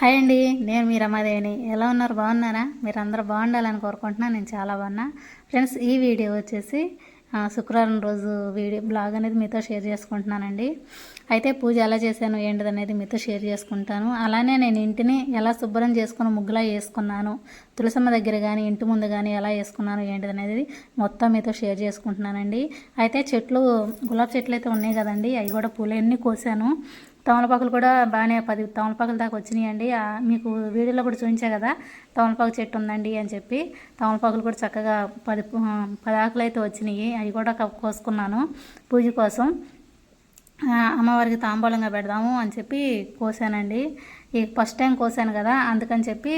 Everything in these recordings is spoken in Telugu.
హాయ్ అండి నేను మీ రమాదేవిని. ఎలా ఉన్నారు? బాగున్నారా? మీరు అందరూ బాగుండాలని కోరుకుంటున్నాను. నేను చాలా బాగున్నా. ఫ్రెండ్స్ ఈ వీడియో వచ్చేసి శుక్రవారం రోజు వీడియో బ్లాగ్ అనేది మీతో షేర్ చేసుకుంటున్నానండి. అయితే పూజ ఎలా చేశాను ఏంటిది అనేది మీతో షేర్ చేసుకుంటాను. అలానే నేను ఇంటిని ఎలా శుభ్రం చేసుకుని ముగ్గులా వేసుకున్నాను. తులసమ్మ దగ్గర కానీ ఇంటి ముందు కానీ ఎలా వేసుకున్నాను ఏంటిది అనేది మొత్తం మీతో షేర్ చేసుకుంటున్నానండి. అయితే చెట్లు గులాబీ చెట్లు అయితే ఉన్నాయి కదండి. అవి కూడా పూలన్నీ కోసాను. తమలపాకులు కూడా బాగానే పది తమలపాకులు దాకా వచ్చినాయండి. మీకు వీడియోలో కూడా చూపించా కదా తమలపాకు చెట్టు ఉందండి అని చెప్పి. తమలపాకులు కూడా చక్కగా పది పది ఆకులు అయితే వచ్చినాయి. అవి కూడా కోసుకున్నాను పూజ కోసం. అమ్మవారికి తాంబూలంగా పెడదాము అని చెప్పి కోసానండి. ఈ ఫస్ట్ టైం కోసాను కదా అందుకని చెప్పి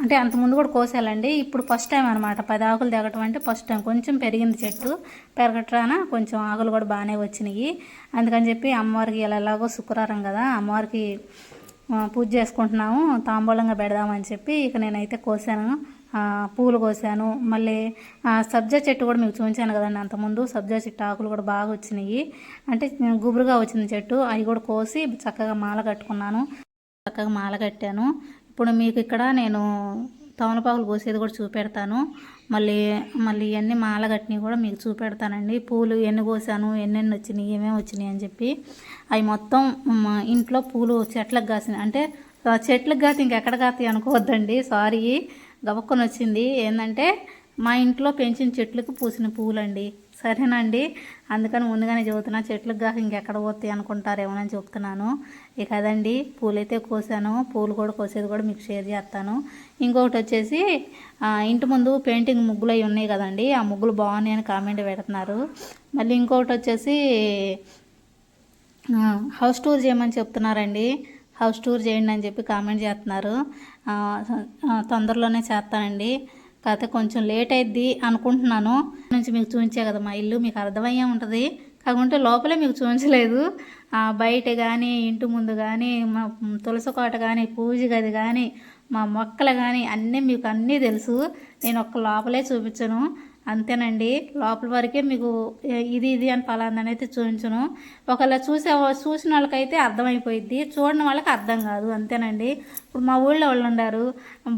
అంటే అంతకుముందు కూడా కోసాలండి ఇప్పుడు ఫస్ట్ టైం అనమాట పది ఆకులు దిగటం అంటే ఫస్ట్ టైం కొంచెం పెరిగింది చెట్టు. పెరగట్రాన కొంచెం ఆకులు కూడా బాగానే వచ్చినాయి. అందుకని చెప్పి అమ్మవారికి ఇలా ఎలాగో శుక్రవారం కదా అమ్మవారికి పూజ చేసుకుంటున్నాము. తాంబూలంగా పెడదామని చెప్పి ఇక నేనైతే కోసాను. పూలు కోసాను. మళ్ళీ సబ్జా చెట్టు కూడా మీకు చూపించాను కదండి అంతకుముందు. సబ్జా చెట్టు ఆకులు కూడా బాగా వచ్చినాయి. అంటే గుబురుగా వచ్చింది చెట్టు. అవి కూడా కోసి చక్కగా మాల కట్టుకున్నాను. చక్కగా మాల కట్టాను. ఇప్పుడు మీకు ఇక్కడ నేను తమలపాకులు కోసేది కూడా చూపెడతాను. మళ్ళీ మళ్ళీ ఇవన్నీ మాల కట్టినవి కూడా మీకు చూపెడతానండి. పూలు ఎన్ని కోసాను ఎన్నెన్ని వచ్చినాయి ఏమేమి వచ్చినాయి అని చెప్పి. అవి మొత్తం మా ఇంట్లో పూలు చెట్లకు కాసినాయి. అంటే చెట్లకు కాసి ఇంకెక్కడ కాస్తాయి అనుకోవద్దండి. సారీ గబక్కుని వచ్చింది. ఏంటంటే మా ఇంట్లో పెంచిన చెట్లకు పూసిన పూలండి. సరేనండి. అందుకని ముందుగానే చెబుతున్నా చెట్లకు కాక ఇంకెక్కడ పోతాయి అనుకుంటారేమోనని చెప్తున్నాను. ఇక అదండి పూలైతే కోసాను. పూలు కూడా కోసేది కూడా మీకు షేర్ చేస్తాను. ఇంకొకటి వచ్చేసి ఇంటి ముందు పెయింటింగ్ ముగ్గులు అవి ఉన్నాయి కదండి ఆ ముగ్గులు బాగున్నాయి అని కామెంట్ పెడుతున్నారు. మళ్ళీ ఇంకొకటి వచ్చేసి హౌస్ టూర్ చేయమని చెప్తున్నారండి. హౌస్ టూర్ చేయండి అని చెప్పి కామెంట్ చేస్తున్నారు. తొందరలోనే చేస్తానండి. కాకపోతే కొంచెం లేట్ అయిద్ది అనుకుంటున్నాను. నుంచి మీకు చూపించే కదా మా ఇల్లు మీకు అర్థమయ్యే ఉంటుంది. కాకుంటే లోపలే మీకు చూపించలేదు. బయట కానీ ఇంటి ముందు కానీ మా తులసి కోట కానీ పూజ గది కానీ మా మొక్కలు కానీ అన్నీ మీకు అన్నీ తెలుసు. నేను ఒక్క లోపలే చూపించను. అంతేనండి. లోపల వరకే మీకు ఇది ఇది అని ఫలాందని అయితే చూపించను. ఒకవేళ చూసే చూసిన వాళ్ళకైతే అర్థమైపోయిద్ది. చూడని వాళ్ళకి అర్థం కాదు. అంతేనండి. ఇప్పుడు మా ఊళ్ళో వాళ్ళు ఉండారు.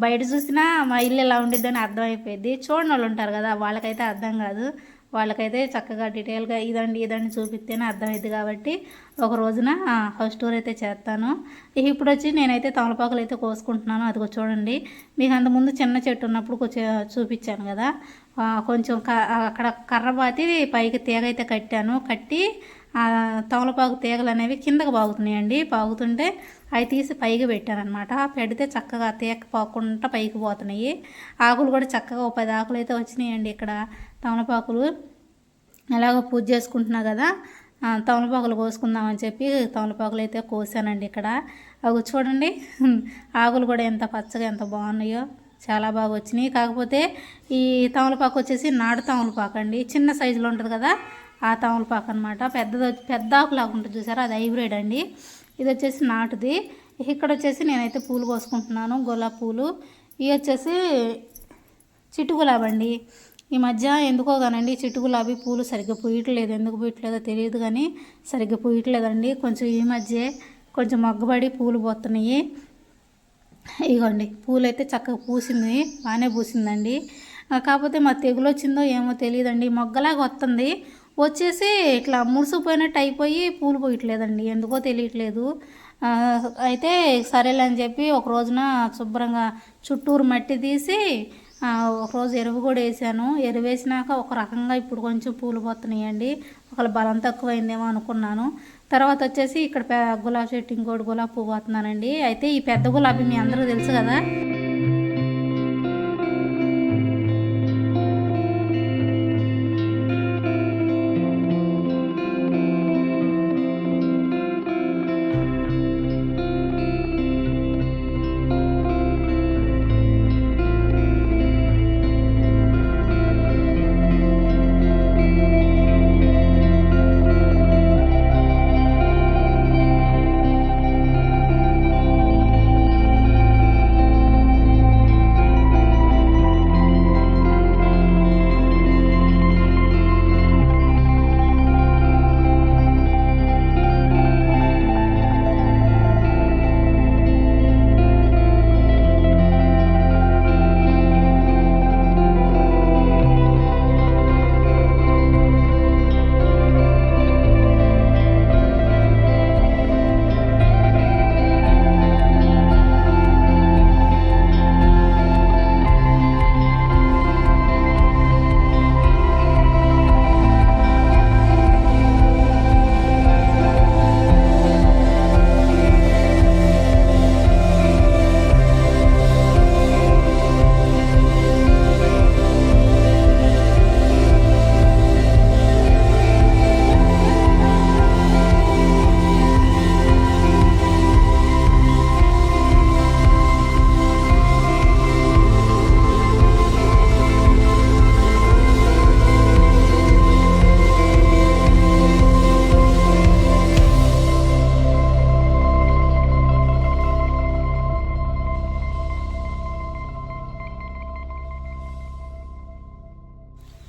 బయట చూసినా మా ఇల్లు ఎలా ఉండిద్దని అర్థమైపోయిద్ది. చూడని వాళ్ళు ఉంటారు కదా వాళ్ళకైతే అర్థం కాదు. వాళ్ళకైతే చక్కగా డీటెయిల్గా ఇదండి ఇదండి చూపిస్తేనే అర్థమైంది కాబట్టి ఒక రోజున హౌస్ టూర్ అయితే చేస్తాను. ఇప్పుడు వచ్చి నేనైతే తమలపాకులు అయితే కోసుకుంటున్నాను. అదిగో చూడండి. మీకు అంతకుముందు చిన్న చెట్టు ఉన్నప్పుడు కొంచెం చూపించాను కదా. కొంచెం క- అక్కడ కర్ర బాతి పైకి తీగ అయితే కట్టాను. కట్టి ఆ తమలపాకు తీగలు అనేవి కిందకు పాగుతున్నాయండి. బాగుతుంటే అవి తీసి పైకి పెట్టానమాట పెడితే చక్కగా తీగ పోకుండా పైకి పోతున్నాయి. ఆకులు కూడా చక్కగా ఒక పది ఆకులు అయితే వచ్చినాయండి ఇక్కడ. తమలపాకులు ఎలాగో పూజ చేసుకుంటున్నా కదా తమలపాకులు కోసుకుందామని చెప్పి తమలపాకులు అయితే కోసానండి ఇక్కడ. అవి చూడండి ఆకులు కూడా ఎంత పచ్చగా ఎంత బాగున్నాయో. చాలా బాగా వచ్చినాయి. కాకపోతే ఈ తమలపాకు వచ్చేసి నాడు తమలపాకు అండి చిన్న సైజులో ఉంటుంది కదా ఆ తమలపాకు అనమాట పెద్దది వచ్చి- పెద్ద ఆకులాగా ఉంటుంది చూసారా? అది హైబ్రిడ్ అండి. ఇది వచ్చేసి నాటుది. ఇక్కడ వచ్చేసి నేనైతే పూలు కోసుకుంటున్నాను. గులాబీ పూలు. ఇవి వచ్చేసి చిట్టు గులాబీ అండి. ఈ మధ్య ఎందుకో కానండి చిట్టు గులాబీ పూలు సరిగ్గా పూయట్లేదు. ఎందుకు పూయట్లేదో తెలియదు కానీ సరిగ్గా పూయట్లేదండి. కొంచెం ఈ మధ్య కొంచెం మగ్గబడి పూలు పోతున్నాయి. ఇగోండి పూలు అయితే చక్కగా పూసింది. బాగానే పూసిందండి. కాకపోతే మా తెగులు వచ్చిందో ఏమో తెలియదండి. మొగ్గలాగా వస్తుంది. వచ్చేసి ఇట్లా మురిసిపోయినట్టు అయిపోయి పూలు పోయట్లేదండి. ఎందుకో తెలియట్లేదు. అయితే సరేలే అని చెప్పి ఒక రోజున శుభ్రంగా చుట్టూరు మట్టి తీసి ఒకరోజు ఎరువు కూడా వేసాను. ఎరువు వేసినాక ఒక రకంగా ఇప్పుడు కొంచెం పూలు పోతున్నాయండి. ఒకవేళ బలం తక్కువైందేమో అనుకున్నాను. తర్వాత వచ్చేసి ఇక్కడ గులాబీ చెట్టు ఇంకోటి గులాబీ పువ్వు పోతున్నానండి. అయితే ఈ పెద్ద గులాబీ మీ అందరూ తెలుసు కదా.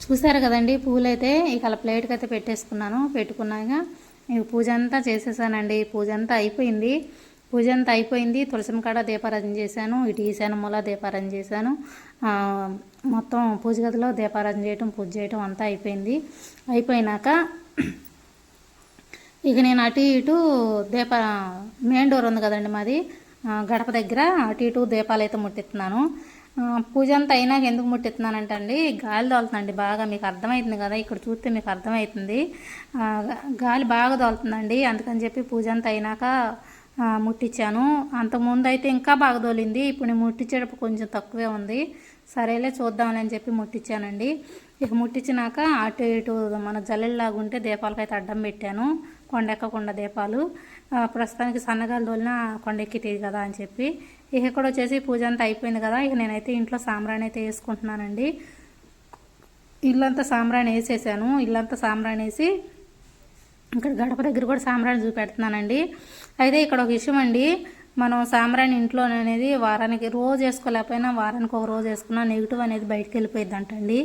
చూసారు కదండి పూలు అయితే ఇక అలా ప్లేట్కి అయితే పెట్టేసుకున్నాను. పెట్టుకున్నాక ఇక పూజ అంతా చేసేసానండి. పూజ అంతా అయిపోయింది. పూజ అంతా అయిపోయింది. తులసిం కాడ దీపారాధన చేశాను. ఇటు ఈశాన మూల దీపారాధన చేశాను. మొత్తం పూజ గదిలో దీపారాధన చేయటం పూజ చేయటం అంతా అయిపోయింది. అయిపోయినాక ఇక నేను అటు ఇటు దీప మెయిన్ డోర్ ఉంది కదండి మాది. గడప దగ్గర అటు ఇటు దీపాలు అయితే ముట్టిస్తున్నాను. పూజ అంతా అయినాక ఎందుకు ముట్టిస్తున్నానంటే అండి గాలి తోలుతుందండి బాగా మీకు అర్థమవుతుంది కదా? ఇక్కడ చూస్తే మీకు అర్థమవుతుంది గాలి బాగా తోలుతుందండి. అందుకని చెప్పి పూజ అంతా అయినాక ముట్టించాను అంతకుముందు అయితే ఇంకా బాగా తోలింది. ఇప్పుడు నేను ముట్టించేటప్పుడు కొంచెం తక్కువే ఉంది. సరేలే చూద్దామని చెప్పి ముట్టించానండి ఇక ముట్టించినాక అటు ఇటు మన జల్లెల్లాగా ఉంటే దీపాలకైతే అడ్డం పెట్టాను. కొండెక్కకుండా దీపాలు. ప్రస్తుతానికి సన్నగాలు తోలిన కొండెక్కితేది కదా అని చెప్పి. ఇక ఇక్కడ వచ్చేసి పూజ అంతా అయిపోయింది కదా. ఇక నేనైతే ఇంట్లో సాంబ్రాణి అయితే వేసుకుంటున్నానండి. ఇల్లంతా సాంబ్రాణి వేసేసాను. ఇల్లంతా సాంబ్రాణి వేసి ఇక్కడ గడప దగ్గర కూడా సాంబ్రాణి చూపెడుతున్నానండి. అయితే ఇక్కడ ఒక విషయం అండి. మనం సాంబ్రాణి ఇంట్లో అనేది వారానికి రోజు వేసుకోలేకపోయినా వారానికి ఒక రోజు వేసుకున్నా నెగిటివ్ అనేది బయటకు వెళ్ళిపోయింది అంటండి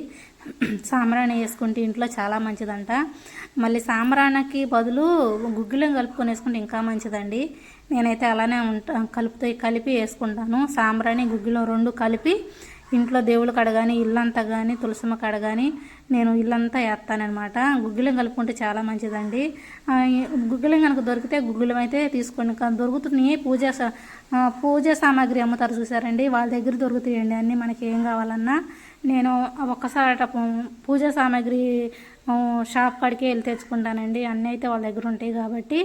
సాంబ్రాణి వేసుకుంటే ఇంట్లో చాలా మంచిదంట. మళ్ళీ సాంబ్రాణికి బదులు గుగ్గిలం కలుపుకొని వేసుకుంటే ఇంకా మంచిదండి. నేనైతే అలానే ఉంటా కలుపుతో కలిపి వేసుకుంటాను. సాంబ్రాణి గుగ్గిలం రెండు కలిపి ఇంట్లో దేవుళ్ళు కాడ కానీ ఇల్లంతా కానీ తులసమ్మ కాడ కానీ నేను ఇల్లంతా వేస్తానమాట గుగ్గిలం కలుపుకుంటే చాలా మంచిదండి. గుగ్గిలం కనుక దొరికితే గుగ్గిలం అయితే తీసుకోండి. కానీ దొరుకుతున్నాయి పూజ సా- పూజ సామాగ్రి అమ్ముతారు చూసారండి? వాళ్ళ దగ్గర దొరుకుతాయండి. అన్నీ మనకి ఏం కావాలన్నా నేను ఒక్కసారి అట పూ- పూజ సామాగ్రి షాప్ కాడికి వెళ్ళి తెచ్చుకుంటానండి. అన్నీ అయితే వాళ్ళ దగ్గర ఉంటాయి కాబట్టి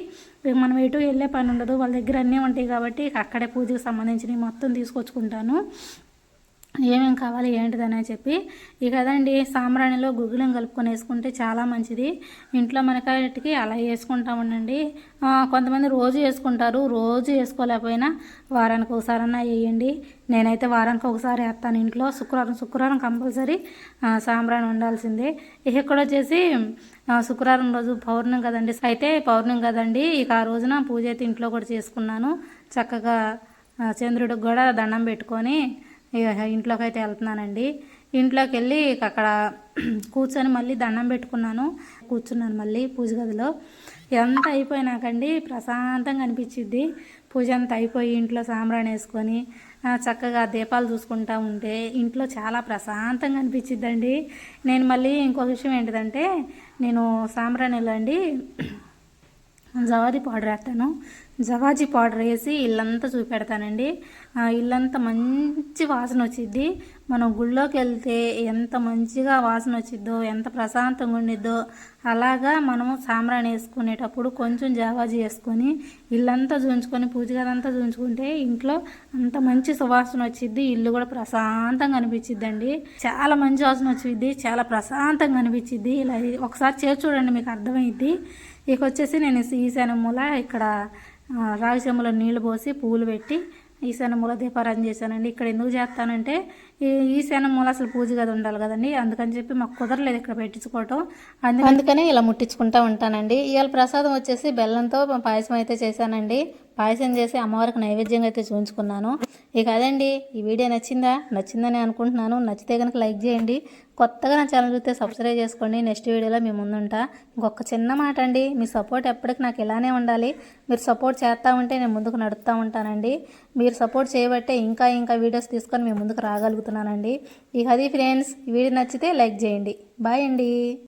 మనం ఎటు వెళ్ళే పని ఉండదు. వాళ్ళ దగ్గర అన్నీ ఉంటాయి కాబట్టి అక్కడే పూజకు సంబంధించినవి మొత్తం తీసుకొచ్చుకుంటాను. ఏమేమి కావాలి ఏంటిదని చెప్పి. ఇక అదండి సాంబ్రాణిలో గుగ్గులం కలుపుకొని వేసుకుంటే చాలా మంచిది. ఇంట్లో మనకాటికి అలా వేసుకుంటా ఉండండి కొంతమంది రోజు వేసుకుంటారు రోజు వేసుకోలేకపోయినా వారానికి ఒకసారన్నా వేయండి. నేనైతే వారానికి ఒకసారి వేస్తాను ఇంట్లో. శుక్రవారం శుక్రవారం కంపల్సరీ సాంబ్రాణి ఉండాల్సిందే. ఇక్కడ వచ్చేసి శుక్రవారం రోజు పౌర్ణం కదండి. అయితే పౌర్ణం కదండి ఇక ఆ రోజున పూజ అయితే ఇంట్లో కూడా చేసుకున్నాను. చక్కగా చంద్రుడికి కూడా దండం పెట్టుకొని ఇంట్లోకి అయితే వెళ్తున్నానండి. ఇంట్లోకి వెళ్ళి అక్కడ కూర్చొని మళ్ళీ దండం పెట్టుకున్నాను. కూర్చున్నాను మళ్ళీ పూజ గదిలో. ఎంత అయిపోయినాకండి ప్రశాంతంగా అనిపించిద్ది. పూజ అంతా అయిపోయి ఇంట్లో సాంబ్రాణి వేసుకొని చక్కగా దీపాలు చూసుకుంటా ఉంటే ఇంట్లో చాలా ప్రశాంతంగా అనిపించిద్దండి. నేను మళ్ళీ ఇంకో విషయం ఏంటిదంటే నేను సాంబ్రాణిలో అండి జవాది పౌడర్ వేస్తాను. జవాజీ పౌడర్ వేసి ఇల్లంతా చూపెడతానండి. ఆ ఇల్లంతా మంచి వాసన వచ్చిద్ది. మనం గుళ్ళోకి వెళ్తే ఎంత మంచిగా వాసన వచ్చిద్దో ఎంత ప్రశాంతంగా ఉండిద్దో అలాగా మనము సాంబ్రాణి వేసుకునేటప్పుడు కొంచెం జవాజీ వేసుకొని ఇల్లంతా చూంచుకొని పూజ చూంచుకుంటే ఇంట్లో అంత మంచి సువాసన వచ్చిద్ది. ఇల్లు కూడా ప్రశాంతంగా అనిపించిద్దండి. చాలా మంచి వాసన వచ్చిద్ది. చాలా ప్రశాంతంగా అనిపించిద్ది. ఇలా ఒకసారి చేసి చూడండి మీకు అర్థమైద్ది. ఇక వచ్చేసి నేను ఈశాన్య ఇక్కడ ఆ, చెంబులో నీళ్ళు పోసి పూలు పెట్టి ఈశాన్య దీపారాధన చేశానండి. ఇక్కడ ఎందుకు చేస్తానంటే ఈ ఈశాన్య అసలు పూజ గది ఉండాలి కదండి. అందుకని చెప్పి మాకు కుదరలేదు ఇక్కడ పెట్టించుకోవటం. అందు- అందుకని ఇలా ముట్టించుకుంటా ఉంటానండి. ఇవాళ ప్రసాదం వచ్చేసి బెల్లంతో పాయసం అయితే చేశానండి. పాయసం చేసి అమ్మవారికి నైవేద్యంగా అయితే చూపించుకున్నాను. ఇక అదండి ఈ వీడియో నచ్చిందా? నచ్చిందని అనుకుంటున్నాను. నచ్చితే కనుక లైక్ చేయండి. కొత్తగా నా ఛానల్ చూస్తే సబ్స్క్రైబ్ చేసుకోండి. నెక్స్ట్ వీడియోలో మీ ముందుంటా. ఇంకొక చిన్న మాట అండి మీ సపోర్ట్ ఎప్పటికి నాకు ఇలానే ఉండాలి. మీరు సపోర్ట్ చేస్తూ ఉంటే నేను ముందుకు నడుపుతూ ఉంటానండి. మీరు సపోర్ట్ చేయబట్టే ఇంకా ఇంకా వీడియోస్ తీసుకొని మీ ముందుకు రాగలుగుతున్నానండి. ఇక అది ఫ్రెండ్స్ ఈ వీడియో నచ్చితే లైక్ చేయండి. బాయ్ అండి.